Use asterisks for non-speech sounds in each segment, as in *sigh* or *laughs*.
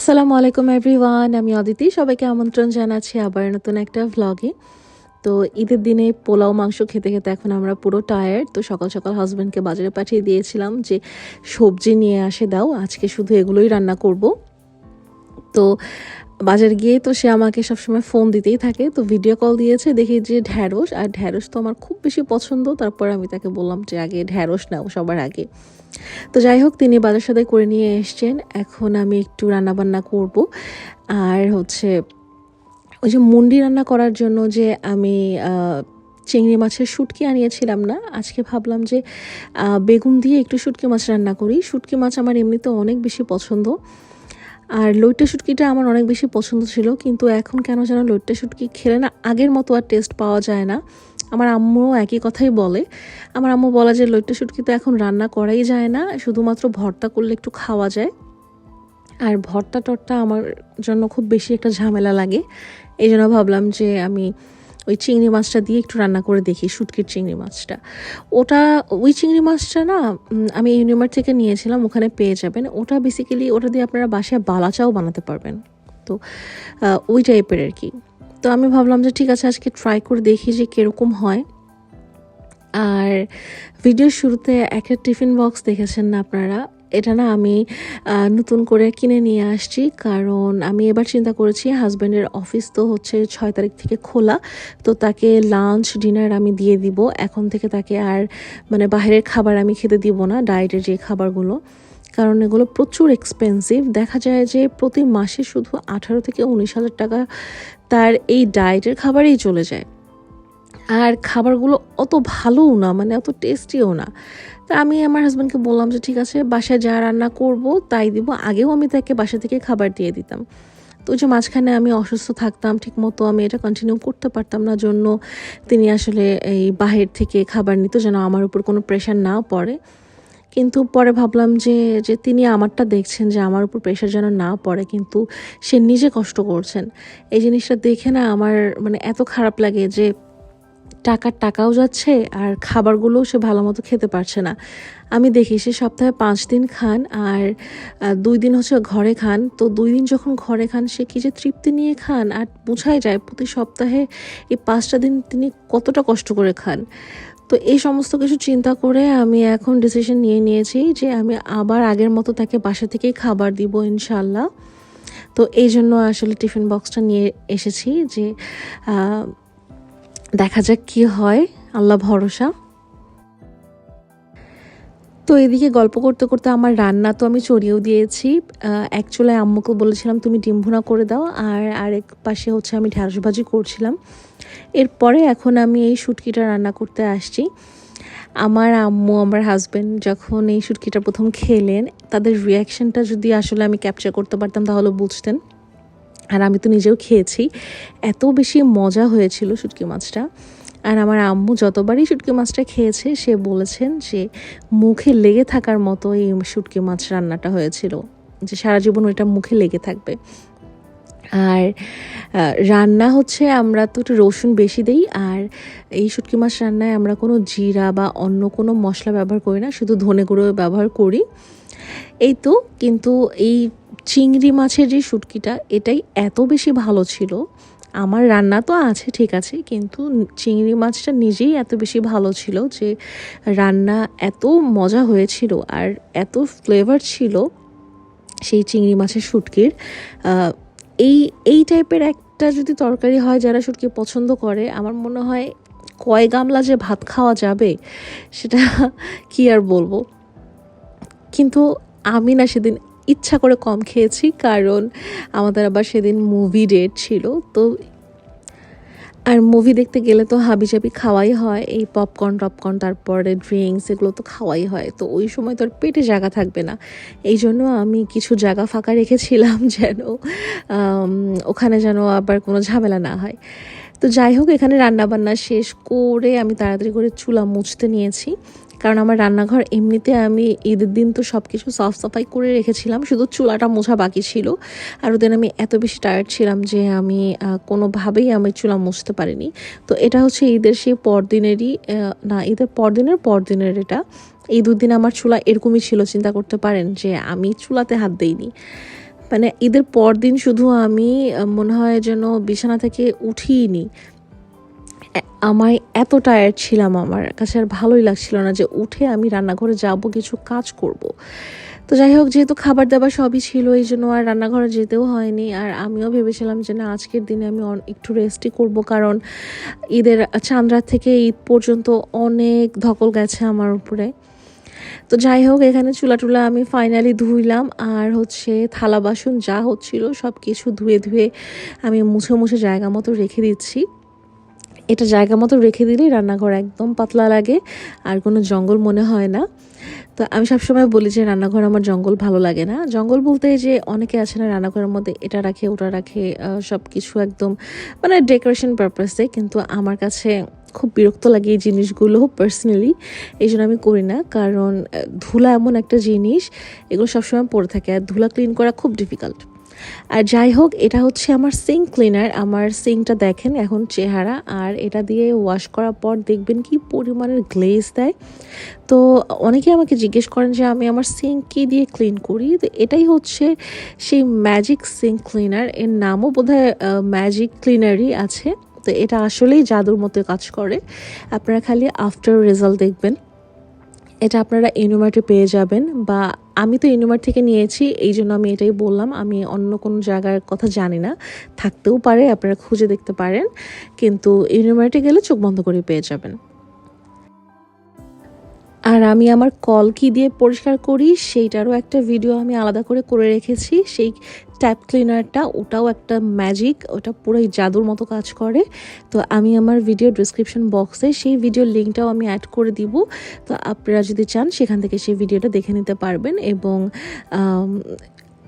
আসসালামু আলাইকুম এভরিওয়ান আমি অদিতি। সবাইকে আমন্ত্রণ জানাচ্ছি আবার নতুন একটা ভ্লগে তো ঈদের দিনে পোলাও, মাংস খেতে খেতে এখন আমরা পুরো টায়ার্ড তো সকাল সকাল হাজব্যান্ডকে বাজারে পাঠিয়ে দিয়েছিলাম যে, সবজি নিয়ে আসে দাও। আজকে শুধু এগুলোই রান্না করব। তো বাজার গিয়ে তো সে আমাকে সবসময় ফোন দিতেই থাকে। তো ভিডিও কল দিয়েছে, দেখি যে ঢ্যাঁড়স, আর ঢ্যাঁড়স তো আমার খুব বেশি পছন্দ। তারপর আমি তাকে বললাম যে, আগে ঢ্যাঁড়স নাও সবার আগে। তো যাই হোক, তিনি বাজার সাথে করে নিয়ে এসছেন। এখন আমি একটু রান্নাবান্না করব। আর হচ্ছে, ওই যে মুন্ডি রান্না করার জন্য যে আমি চিংড়ি মাছের শুটকি আনিয়েছিলাম না, আজকে ভাবলাম যে বেগুন দিয়ে একটু শুটকি মাছ রান্না করি। শুটকি মাছ আমার এমনিতে অনেক বেশি পছন্দ। আর লইট্টা শুটকিটা আমার অনেক বেশি পছন্দ ছিল, কিন্তু এখন কেন যেন লইট্টা শুটকি খেলে না আগের মতো আর টেস্ট পাওয়া যায় না। আমার আম্মুও একই কথাই বলে। আমার আম্মু বলা যে লইট্টা শুটকি তো এখন রান্না করাই যায় না, শুধুমাত্র ভর্তা করলে একটু খাওয়া যায়। আর ভর্তা টর্তা আমার জন্য খুব বেশি একটা ঝামেলা লাগে। এই জন্য ভাবলাম যে আমি ওই চিংড়ি মাছটা দিয়ে একটু রান্না করে দেখি, শুটকির চিংড়ি মাছটা। ওটা, ওই চিংড়ি মাছটা না আমি ইউনিমার থেকে নিয়েছিলাম, ওখানে পেয়ে যাবেন। ওটা বেসিক্যালি ওটা দিয়ে আপনারা বাসায় বালাচাও বানাতে পারবেন। তো ওই টাইপের আর কি। তো আমি ভাবলাম যে ঠিক আছে, আজকে ট্রাই করে দেখি যে কীরকম হয়। আর ভিডিওর শুরুতে একটা টিফিন বক্স দেখেছেন না আপনারা? এটা না আমি নতুন করে কিনে নিয়ে আসছি। কারণ আমি এবার চিন্তা করেছি, হাজব্যান্ডের অফিস তো হচ্ছে ছয় তারিখ থেকে খোলা। তো তাকে লাঞ্চ, ডিনার আমি দিয়ে দিব। এখন থেকে তাকে আর মানে বাহিরের খাবার আমি খেতে দিব না, ডায়েটের যে খাবারগুলো। কারণ এগুলো প্রচুর এক্সপেন্সিভ দেখা যায় যে প্রতি মাসে শুধু আঠারো থেকে উনিশ হাজার টাকা তার এই ডায়েটের খাবারেই চলে যায়। আর খাবারগুলো অত ভালোও না মানে অত টেস্টিও না। তা আমি আমার হাজব্যান্ডকে বললাম যে, ঠিক আছে, বাসায় যা রান্না করব, তাই দিব। আগেও আমি তাকে বাসা থেকে খাবার দিয়ে দিতাম। তো যে মাঝখানে আমি অসুস্থ থাকতাম ঠিক মতো আমি এটা কন্টিনিউ করতে পারতাম না জন্য তিনি আসলে এই বাহির থেকে খাবার নিত যেন আমার উপর কোনো প্রেশার না পড়ে। কিন্তু পরে ভাবলাম যে যে তিনি আমারটা দেখছেন যে আমার উপর প্রেশার যেন না পড়ে, কিন্তু সে নিজে কষ্ট করছেন। এই জিনিসটা দেখে না আমার মানে এত খারাপ লাগে যে টাকার টাকাও যাচ্ছে আর খাবারগুলোও সে ভালো মতো খেতে পারছে না। আমি দেখি সে সপ্তাহে পাঁচ দিন খান আর দুই দিন হচ্ছে ঘরে খান। তো দুই দিন যখন ঘরে খান, সে কি যে তৃপ্তি নিয়ে খান? আর বোঝাই যায় প্রতি সপ্তাহে এই পাঁচটা দিন তিনি কতটা কষ্ট করে খান। তো এই সমস্ত কিছু চিন্তা করে আমি এখন ডিসিশন নিয়ে নিয়েছি যে আমি আবার আগের মতো তাকে বাসা থেকেই খাবার দিব ইনশাল্লাহ তো এই জন্য আসলে টিফিন বক্সটা নিয়ে এসেছি যে দেখা যাক কি হয়। আল্লাহ ভরসা। তো এদিকে গল্প করতে করতে আমার রান্না তো আমি চড়িয়েও দিয়েছি। অ্যাকচুয়ালি আম্মুকে বলেছিলাম, তুমি ডিম ভুনা করে দাও। আর আরেক পাশে হচ্ছে আমি ঢ্যাঁড়স ভাজি করছিলাম। এরপরে এখন আমি এই শুটকিটা রান্না করতে আসছি। আমার আম্মু, আমার হাজব্যান্ড যখন এই শুটকিটা প্রথম খেলেন, তাদের রিয়াকশানটা যদি আসলে আমি ক্যাপচার করতে পারতাম, তাহলে বুঝতেন। আর আমি তো নিজেও খেয়েছি। এত বেশি মজা হয়েছিল শুটকি মাছটা। আর আমার আম্মু যতবারই শুটকি মাছটা খেয়েছে, সে বলেছেন যে মুখে লেগে থাকার মতো এই শুটকি মাছ রান্নাটা হয়েছিল। যে সারা জীবন ওইটা মুখে লেগে থাকবে। আর রান্না হচ্ছে আমরা তো একটু রসুন বেশি দিই। আর এই শুটকি মাছ রান্নায় আমরা কোনো জিরা বা অন্য কোনো মশলা ব্যবহার করি না। শুধু ধনে গুঁড়ো ব্যবহার করি। এই তো, কিন্তু এই চিংড়ি মাছের যে শুটকিটা, এটাই এত বেশি ভালো ছিল। আমার রান্না তো আছে, ঠিক আছে, কিন্তু চিংড়ি মাছটা নিজেই এত বেশি ভালো ছিল যে রান্না এত মজা হয়েছিল আর এত ফ্লেভার ছিল সেই চিংড়ি মাছের শুটকির। এই এই টাইপের একটা যদি তরকারি হয় যারা শুটকি পছন্দ করে, আমার মনে হয় কয় গামলা যে ভাত খাওয়া যাবে, সেটা কি আর বলব? কিন্তু আমি না সেদিন ইচ্ছা করে কম খেয়েছি, কারণ আমাদের আবার সেদিন মুভি ডেট ছিল। তো আর মুভি দেখতে গেলে তো হাবি জাবি খাওয়াই হয়, এই পপকর্ন টপকর্ন তারপরে ড্রিঙ্কস এগুলো তো খাওয়াই হয়। তো ওই সময় তো আর পেটে জায়গা থাকবে না। এই জন্য আমি কিছু জায়গা ফাঁকা রেখেছিলাম *laughs* যেন ওখানে যেন আবার কোনো ঝামেলা না হয়। তো যাই হোক, এখানে রান্নাবান্না শেষ করে আমি তাড়াতাড়ি করে চুলা মুছতে নিয়েছি। কারণ আমার রান্নাঘর এমনিতে আমি ঈদের দিন তো সব কিছু সাফ সাফাই করে রেখেছিলাম, শুধু চুলাটা মোছা বাকি ছিল। আর ওদের আমি এত বেশি টায়ার্ড ছিলাম যে আমি কোনোভাবেই আমি চুলা মুছতে পারিনি। তো এটা হচ্ছে ঈদের সেই পরদিনেরই না, ঈদের পরদিনের পরদিনের এটা। এই দুদিন আমার চুলা এরকমই ছিল, চিন্তা করতে পারেন যে আমি চুলাতে হাত দিইনি। মানে ঈদের পরদিন শুধু আমি মনে হয় যেন বিছানা থেকে উঠিনি আমার এত টায়ার্ড ছিলাম আমার। কাছে আর ভালোই লাগছিল না যে উঠে আমি রান্নাঘরে যাব, কিছু কাজ করব। তো যাই হোক, যেহেতু খাবার দাবার সবই ছিল, এই জন্য আর রান্নাঘরে যেতেও হয়নি। আর আমিও ভেবেছিলাম যে না, আজকের দিনে আমি একটু রেস্টই করব, কারণ ঈদের চাঁদ থেকে ঈদ পর্যন্ত অনেক ধকল গেছে আমার উপরে। তো যাই হোক, এখানে চুলা টুলা আমি ফাইনালি ধুইলাম। আর হচ্ছে থালা বাসন যা হচ্ছিল সব কিছু ধুয়ে ধুয়ে আমি মুছে মুছে জায়গা মতো রেখে দিচ্ছি। এটা জায়গা মতো রেখে দিলেই রান্নাঘর একদম পাতলা লাগে, আর কোনো জঙ্গল মনে হয় না। তো আমি সবসময় বলি যে রান্নাঘর আমার জঙ্গল ভালো লাগে না। জঙ্গল বলতে যে অনেকে আছে না রান্নাঘরের মধ্যে এটা রাখে, ওটা রাখে সব কিছু একদম মানে ডেকোরেশন পারপাসে কিন্তু আমার কাছে খুব বিরক্ত লাগে এই জিনিসগুলো পার্সোনালি এই জন্য আমি করি না। কারণ ধুলা এমন একটা জিনিস, এগুলো সবসময় পড়ে থাকে, আর ধুলা ক্লিন করা খুব ডিফিকাল্ট আর যাই হোক, এটা হচ্ছে আমার সিঙ্ক ক্লিনার আমার সিঙ্কটা দেখেন এখন চেহারা, আর এটা দিয়ে ওয়াশ করার পর দেখবেন কি পরিমাণের গ্লেজ দেয়। তো অনেকে আমাকে জিজ্ঞেস করেন যে, আমি আমার সিঙ্ক কী দিয়ে ক্লিন করি? তো এটাই হচ্ছে সেই ম্যাজিক সিঙ্ক ক্লিনার এর নামও বোধহয় ম্যাজিক ক্লিনারই আছে। তো এটা আসলেই জাদুর মতো কাজ করে। আপনারা খালি আফটার রেজাল্ট দেখবেন। এটা আপনারা ইউনিমার্টে পেয়ে যাবেন বা আমি তো ইউনিমার্ট থেকে নিয়েছি, এই জন্য আমি এটাই বললাম। আমি অন্য কোনো জায়গার কথা জানি না। থাকতেও পারে, আপনারা খুঁজে দেখতে পারেন। কিন্তু ইউনিমার্টে গেলে চোখ বন্ধ করে পেয়ে যাবেন। আর আমি আমার কল কি দিয়ে পরিষ্কার করি, সেইটারও একটা ভিডিও আমি আলাদা করে করে রেখেছি। সেই ট্যাপ ক্লিনারটা ওটাও একটা ম্যাজিক ওটা পুরোই জাদুর মতো কাজ করে। তো আমি আমার ভিডিও ডিসক্রিপশন বক্সে সেই ভিডিওর লিঙ্কটাও আমি অ্যাড করে দিব। তো আপনারা যদি চান, সেখান থেকে সেই ভিডিওটা দেখে নিতে পারবেন এবং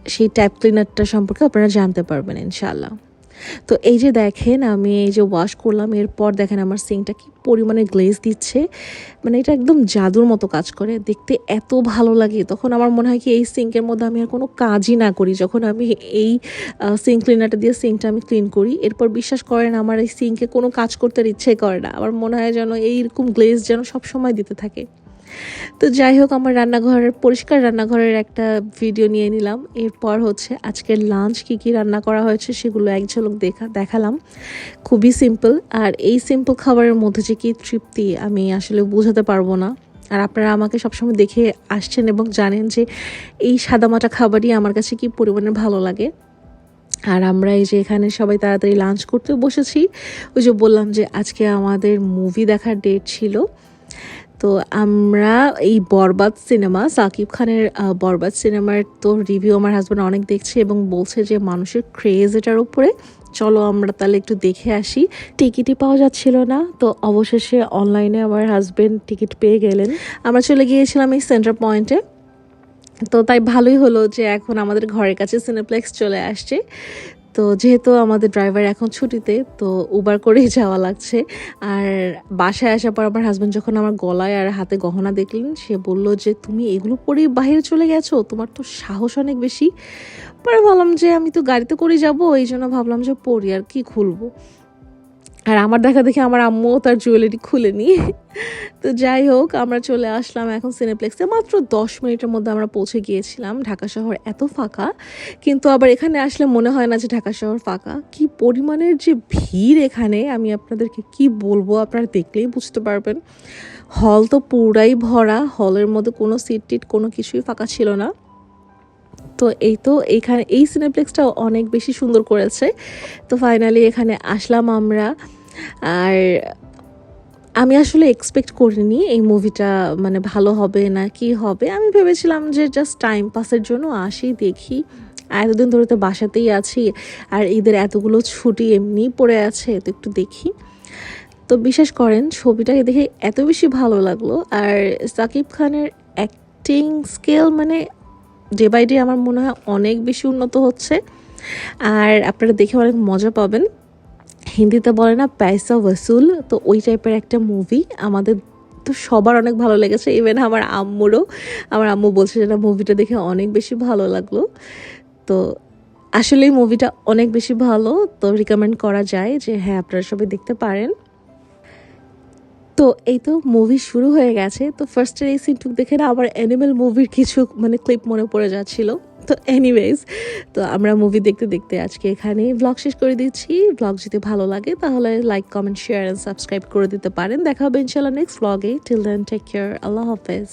সেই ট্যাপ ক্লিনারটা সম্পর্কে আপনারা জানতে পারবেন ইনশাল্লাহ তো এই যে দেখেন, আমি এই যে ওয়াশ করলাম, এরপর দেখেন আমার সিঙ্কটা কি পরিমাণে গ্লেজ দিচ্ছে। মানে এটা একদম জাদুর মতো কাজ করে, দেখতে এত ভালো লাগে। তখন আমার মনে হয় কি এই সিঙ্কের মধ্যে আমি আর কোনো কাজই না করি। যখন আমি এই সিঙ্ক ক্লিনারটা দিয়ে সিঙ্কটা আমি ক্লিন করি, এরপর বিশ্বাস করেন আমার এই সিঙ্কে কোনো কাজ করতে ইচ্ছে করে না। আমার মনে হয় যেন এইরকম গ্লেজ যেন সবসময় দিতে থাকে। তো যাই হোক, আমার রান্নাঘরের পরিষ্কার রান্নাঘরের একটা ভিডিও নিয়ে নিলাম। এরপর হচ্ছে আজকের লাঞ্চ কি কি রান্না করা হয়েছে সেগুলো এক ঝলক দেখা, দেখালাম। খুবই সিম্পল আর এই সিম্পল খাবারের মধ্যে যে কি তৃপ্তি, আমি আসলে বোঝাতে পারব না। আর আপনারা আমাকে সবসময় দেখে আসছেন এবং জানেন যে এই সাদামাটা খাবারই আমার কাছে কি পরিমাণে ভালো লাগে। আর আমরা এই যে এখানে সবাই তাড়াতাড়ি লাঞ্চ করতে বসেছি। ওই যে বললাম যে আজকে আমাদের মুভি দেখার ডেট ছিল। তো আমরা এই বরবাদ সিনেমা, সাকিব খানের বরবাদ সিনেমার তো রিভিউ আমার হাজব্যান্ড অনেক দেখছে এবং বলছে যে মানুষের ক্রেজ এটার উপরে। চলো আমরা তাহলে একটু দেখে আসি। টিকিটই পাওয়া যাচ্ছিল না, তো অবশেষে অনলাইনে আমার হাজব্যান্ড টিকিট পেয়ে গেলেন। আমরা চলে গিয়েছিলাম এই সেন্টার পয়েন্টে তো তাই ভালোই হলো যে এখন আমাদের ঘরের কাছে সিনেপ্লেক্স চলে আসছে। তো যেহেতু আমাদের ড্রাইভার এখন ছুটিতে, তো উবার করেই যাওয়া লাগছে। আর বাসায় আসার পর আমার হাজব্যান্ড যখন আমার গলায় আর হাতে গহনা দেখলেন, সে বলল যে, তুমি এগুলো পরেই বাইরে চলে গেছো? তোমার তো সাহস অনেক বেশি। পরে ভাবলাম যে, আমি তো গাড়িতে করে যাব এই জন্য ভাবলাম যে পরি, আর কি খুলবো? আর আমার দেখা দেখে আমার আম্মুও তার জুয়েলারি খুলেনি। তো যাই হোক, আমরা চলে আসলাম এখন সিনেপ্লেক্সে মাত্র দশ মিনিটের মধ্যে আমরা পৌঁছে গিয়েছিলাম। ঢাকা শহর এত ফাঁকা, কিন্তু আবার এখানে আসলে মনে হয় না যে ঢাকা শহর ফাঁকা। কি পরিমাণের যে ভিড় এখানে, আমি আপনাদেরকে কি বলব, আপনারা দেখলেই বুঝতে পারবেন। হল তো পুরাই ভরা হলের মধ্যে কোনো সিট টিট কোনো কিছুই ফাঁকা ছিল না। তো এই তো এখানে, এই সিনেপ্লেক্সটাও অনেক বেশি সুন্দর করেছে। তো ফাইনালি এখানে আসলাম আমরা। আর আমি আসলে এক্সপেক্ট করিনি এই মুভিটা মানে ভালো হবে না কি হবে। আমি ভেবেছিলাম যে জাস্ট টাইম পাসের জন্য আসি, দেখি। এতদিন ধরে তো বাসাতেই আছি, আর ঈদের এতগুলো ছুটি এমনি পড়ে আছে, তো একটু দেখি। তো বিশ্বাস করেন, ছবিটাকে দেখে এত বেশি ভালো লাগল। আর সাকিব খানের অ্যাক্টিং স্কেল মানে ডে বাই ডে আমার মনে হয় অনেক বেশি উন্নত হচ্ছে। আর আপনারা দেখে অনেক মজা পাবেন। হিন্দিতে বলে না পয়সা ওয়াসুল তো ওই টাইপের একটা মুভি আমাদের তো সবার অনেক ভালো লেগেছে। ইভেন আমার আম্মুরও, আমার আম্মু বলছে যে না মুভিটা দেখে অনেক বেশি ভালো লাগল। তো আসলে মুভিটা অনেক বেশি ভালো। তো রিকমেন্ড করা যায় যে হ্যাঁ আপনারা সবাই দেখতে পারেন। তো এই তো মুভি শুরু হয়ে গেছে। তো ফার্স্টের এই সিনটুক দেখে না আবার অ্যানিমেল মুভির কিছু মানে ক্লিপ মনে পড়ে যাচ্ছিল। তো এনিওয়েজ তো আমরা মুভি দেখতে দেখতে আজকে এখানে ব্লগ শেষ করে দিচ্ছি। ব্লগ যদি ভালো লাগে তাহলে like comment share and subscribe করে দিতে পারেন। দেখা হবে ইনশাল্লাহ নেক্সট ব্লগে টিল দেন টেক কেয়ার আল্লাহ হাফেজ।